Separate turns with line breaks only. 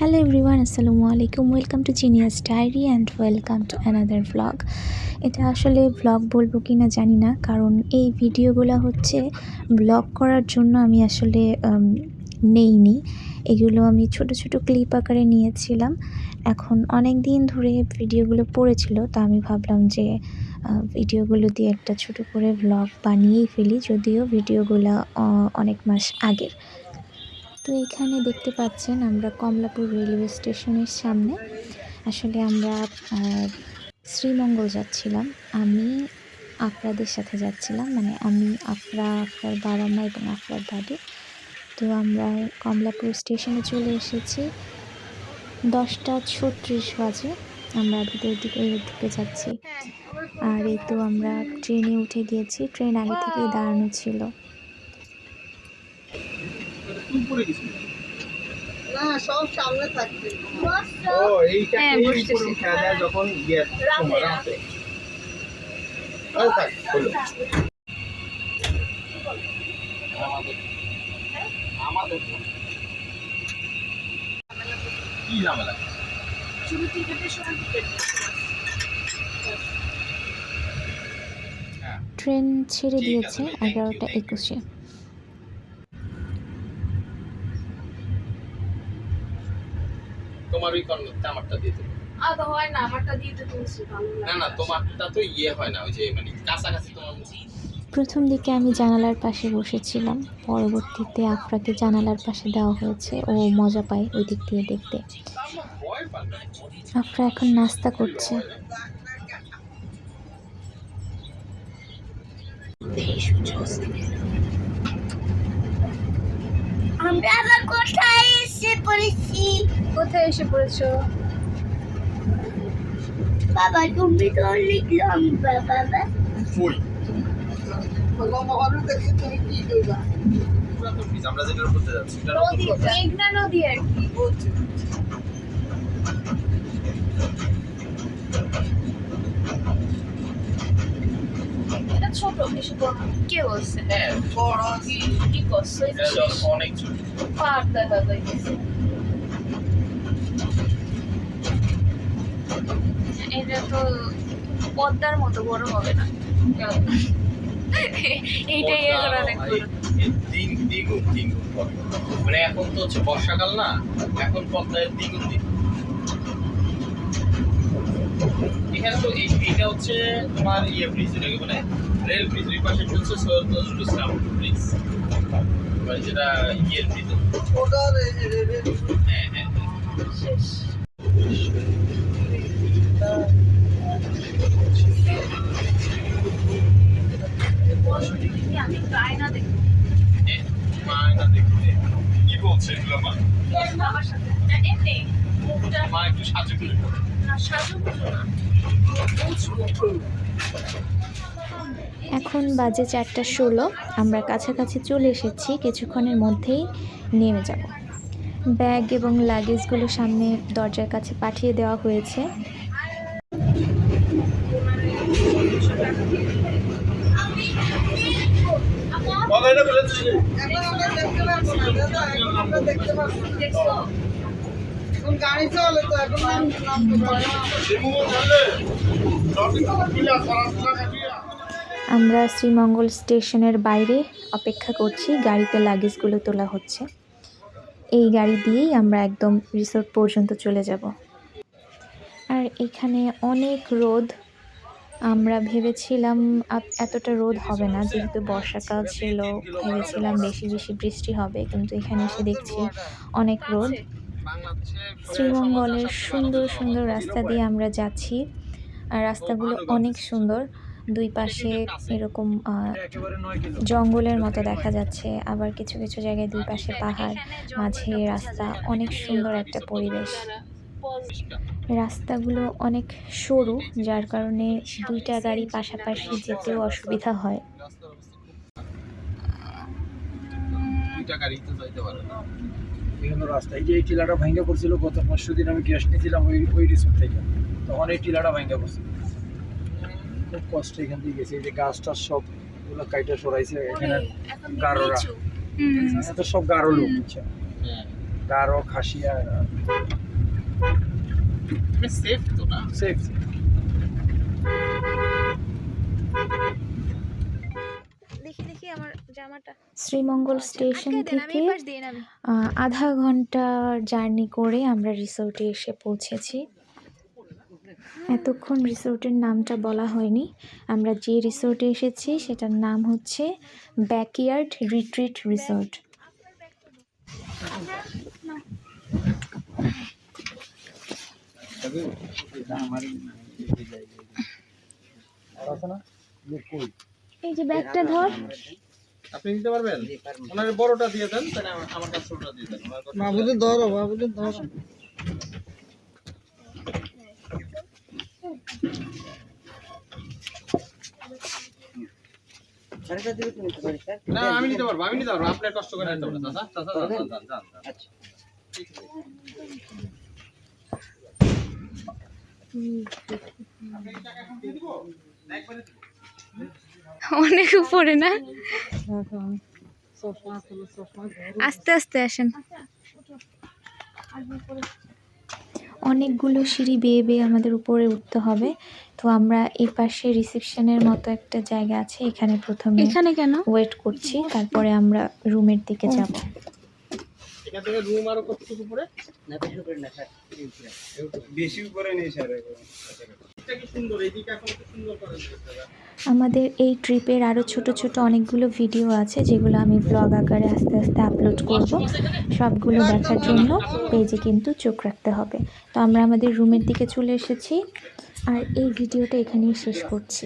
Hello everyone আসসালামু আলাইকুম welcome to genius diary and welcome to another vlog এটা আসলে ভ্লগ বলব কি না জানি না, কারণ এই ভিডিওগুলো হচ্ছে ব্লগ করার জন্য আমি আসলে নেইনি। এগুলো আমি ছোট ছোট ক্লিপ আকারে নিয়েছিলাম। এখন অনেক দিন ধরে ভিডিওগুলো পড়েছিল, তা আমি ভাবলাম যে ভিডিওগুলো দিয়ে একটা ছোট করে ভ্লগ বানিয়েই ফেলি, যদিও ভিডিওগুলো অনেক মাস আগের। তো এখানে দেখতে পাচ্ছেন আমরা কমলাপুর রেলওয়ে স্টেশনের সামনে। আসলে আমরা শ্রীমঙ্গল যাচ্ছিলাম। আমি আফরাদের সাথে যাচ্ছিলাম মানে আমি, আফরা, আফরার বাবা মা এবং আফরার দাদু। তো আমরা কমলাপুর স্টেশনে চলে এসেছি। দশটা ছত্রিশ বাজে, আমরা ভিতর দিকে দিকে যাচ্ছি। আর এই তো আমরা ট্রেনে উঠে গিয়েছি। ট্রেন আগে থেকেই দাঁড়ানো ছিল।
না সব সামনে থাকবে
ও এইটা
হ্যাঁ,
এই যায় যখন ইয়ে সময় রাতে। থাক হলো আমাদের কি ঝামেলা?
শুধু টিকেটের সময় টিকেট
হ্যাঁ।
ট্রেন ছেড়ে দিয়েছে এগারোটা একুশে।
তোমার ওই কর্নারটা আমারটা দিয়ে দেবো।
আ হয় না আমারটা দিয়ে তো তুলছি ভালো
না না তোমারটা তো ইয়ে হয় না ওই যে মানে কাছাকাছি তোমার
প্রথম দিকে আমি জানালার পাশে বসেছিলাম পরবর্তীতে আফরাকে জানালার পাশে দেওয়া হয়েছে ও মজা পায় ওই দিক দিয়ে দেখতে। আফরা এখন নাস্তা করছে।
আমরা আবার কোথায় পড়েছি
কোথায় এসে পড়েছো?
বাবা তুমি তো লিখলাম বাবা
ফুল
আমরা দেখে তুমি কি করবা
পুরা তো পিস আমরা যেটা করতে যাচ্ছি এটা
মেঘনা নদী আর কি। এটা ছোট বেশি বড় কে বলছে?
হ্যাঁ।
বড় কি কি করছে?
এটা অনেক ছোট।
পার দেখা যাইতেছে এটা তো পদ্মার মতো বড় হবে না। এইটাই এখন অনেক
দিন দ্বিগুণ দ্বিগুণ মানে এখন তো হচ্ছে বর্ষাকাল না এখন পদ্মায় দ্বিগুণ দ্বিগুণ এখানে তো এইটা হচ্ছে তোমার ইয়ে ব্রিজ এটাকে মানে রেল ব্রিজ ওই পাশে হচ্ছে সৈয়দ নজরুল ইসলাম ব্রিজ মানে যেটা ইয়ের ব্রিজ হ্যাঁ হ্যাঁ হ্যাঁ।
শেষ।
এখন বাজে চারটা ষোলো, আমরা কাছাকাছি চলে এসেছি, কিছুক্ষণের মধ্যেই নেমে যাব। ব্যাগ এবং লাগেজগুলো সামনে দরজার কাছে পাঠিয়ে দেওয়া হয়েছে।
গাড়ি চলে তো এখন নাম।
আমরা শ্রীমঙ্গল স্টেশনের বাইরে অপেক্ষা করছি গাড়িতে লাগেজগুলো তোলা হচ্ছে। এই গাড়ি দিয়েই আমরা একদম রিসোর্ট পর্যন্ত চলে যাব। আর এখানে অনেক রোদ আমরা ভেবেছিলাম এতটা রোদ হবে না, যেহেতু বর্ষাকাল ছিল, ভেবেছিলাম বেশি বেশি বৃষ্টি হবে, কিন্তু এখানে এসে দেখছি অনেক রোদ। শ্রীমঙ্গলের সুন্দর সুন্দর রাস্তা দিয়ে আমরা যাচ্ছি, আর রাস্তাগুলো অনেক সুন্দর। দুই পাশে এরকম জঙ্গলের মতো দেখা যাচ্ছে, আবার কিছু কিছু জায়গায় দুই পাশে পাহাড়, মাঝে রাস্তা, অনেক সুন্দর একটা পরিবেশ। রাস্তাগুলো অনেক সরু যার কারণে দুইটা গাড়ি পাশাপাশি যেতেও অসুবিধা হয়।
দুইটা গাড়ি তো যাইতে পারে না।
বিভিন্ন রাস্তা এই যে এই টিলাটা ভাঙ্গা পড়ছিল গত পরশু দিন আমি গ্যাস নিয়েছিলাম ওই ওই রিসোর্ট থেকে। তখন এই টিলাটা ভাঙ্গা পড়ছিল। খুব কষ্ট এখান থেকে গেছে এই যে গাছ টাছ সবগুলো কাইটা সরাইছে এখানে গারোরা এত সব গাঢ় লোক বুঝছ?
হ্যাঁ।
গারো খাসিয়া
সেফ তো না
সেফ
দেখি দেখি আমার জামাটা।
শ্রীমঙ্গল স্টেশন
দেন, আমি
থেকে আধা ঘণ্টা জার্নি করে আমরা রিসোর্টে এসে পৌঁছেছি। এতক্ষণ রিসোর্টের নামটা বলা হয়নি। আমরা যে রিসোর্টে এসেছি সেটার নাম হচ্ছে ব্যাকইয়ার্ড রিট্রিট রিসোর্ট। এই যে ব্যাগটা ধর।
আপনি নিতে পারবেন? ওনার বড়টা দিয়ে দেন তাহলে আমার- কাছে ছোটটা দিয়ে দেন। ওনার
বাবুদের ধরো বাবুদের ধরো।
না আমি নিতে পারব আমি নিতে পারব। আপনার কষ্ট করে নিতে পারব। চাচা
অনেক উপরে না? আস্তে আস্তে আসেন।
অনেকগুলো সিঁড়ি বেয়ে বেয়ে আমাদের উপরে উঠতে হবে। তো আমরা এই পাশে রিসেপশনের মতো একটা জায়গা আছে এখানে প্রথমে
এখানে কেন?
ওয়েট করছি তারপরে আমরা রুমের দিকে যাব।
এখান থেকে রুম আরও কতটুকু উপরে?
বেশি উপরে নেই স্যার
এটা কি সুন্দর? এইদিকে এখন কি সুন্দর করে দিয়েছে
আমাদের এই ট্রিপের আরও ছোট ছোট অনেকগুলো ভিডিও আছে যেগুলো আমি ব্লগ আকারে আস্তে আস্তে আপলোড করব। সবগুলো দেখার জন্য পেজে কিন্তু চোখ রাখতে হবে। তো আমরা আমাদের রুমের দিকে চলে এসেছি। আর এই ভিডিওটা এখানেই শেষ করছি।